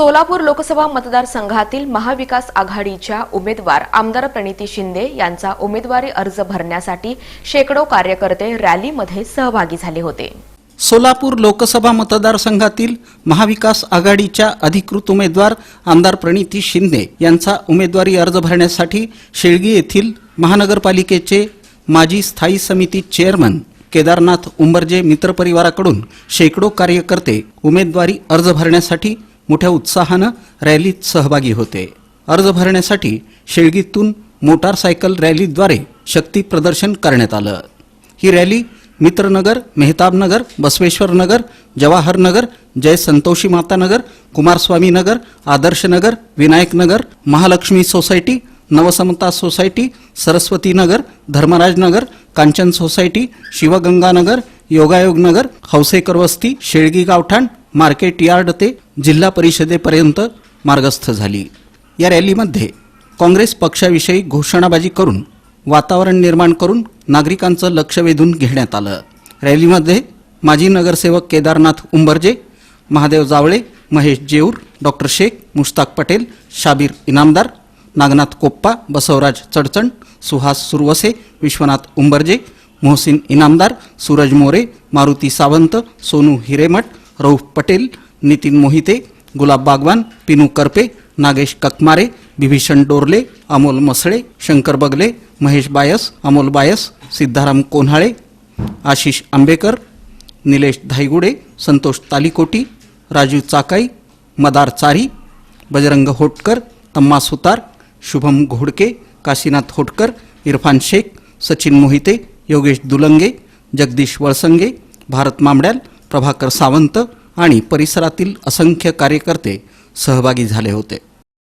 सोलापूर लोकसभा मतदारसंघातील महाविकास आघाडीच्या उमेदवार आमदार प्रणिती शिंदे यांचा उमेदवारी अर्ज भरण्यासाठी शेकडो कार्यकर्ते रॅलीमध्ये सहभागी झाले होते. सोलापूर लोकसभा मतदारसंघातील महाविकास आघाडीच्या अधिकृत उमेदवार आमदार प्रणिती शिंदे यांचा उमेदवारी अर्ज भरण्यासाठी शेळगी येथील महानगरपालिकेचे माजी स्थायी समिती चेअरमन केदारनाथ उंबरजे मित्रपरिवाराकडून शेकडो कार्यकर्ते उमेदवारी अर्ज भरण्यासाठी मोठ्या उत्साहानं रॅलीत सहभागी होते. अर्ज भरण्यासाठी शेळगीतून मोटारसायकल रॅलीद्वारे शक्ती प्रदर्शन करण्यात आलं. ही rally Mitranagar Mehtabnagar Basaveshwarnagar Jawaharnagar Jai Santoshi Matanagar Kumaraswamy Nagar Adarshnagar Vinayaknagar Mahalaxmi society Navsamata society Saraswati Nagar Dharmaraj Nagar Kanchan society Shivganganagar Yogayognagar Hausekar वस्ती शेळगी गावठाण मार्केट यार्ड ते जिल्हा परिषदेपर्यंत मार्गस्थ झाली. या रॅलीमध्ये काँग्रेस पक्षाविषयी घोषणाबाजी करून वातावरण निर्माण करून नागरिकांचं लक्ष वेधून घेण्यात आलं. रॅलीमध्ये माजी नगरसेवक केदारनाथ उंबरजे महादेव जावळे महेश जेऊर डॉक्टर शेख मुश्ताक पटेल शाबीर इनामदार नागनाथ कोप्पा बसवराज चडचण सुहास सुरवसे विश्वनाथ उंबरजे मोहसिन इनामदार सूरज मोरे मारुती सावंत सोनू हिरेमठ रौफ पटेल नितीन मोहिते गुलाब बागवान पिनू करपे नागेश ककमारे बिभीषण डोरले अमोल मसळे शंकर बगले महेश बायस अमोल बायस सिद्धाराम कोन्हाळे आशिष आंबेकर निलेश धायगुडे संतोष तालिकोटी राजू चाकाई मदार चारी बजरंग होटकर तम्मा सुतार शुभम घोडके काशीनाथ होटकर इरफान शेख सचिन मोहिते योगेश दुलंगे जगदीश वळसंगे भारत मामड्याल प्रभाकर सावंत आणि परिसरातील असंख्य कार्यकर्ते सहभागी झाले होते.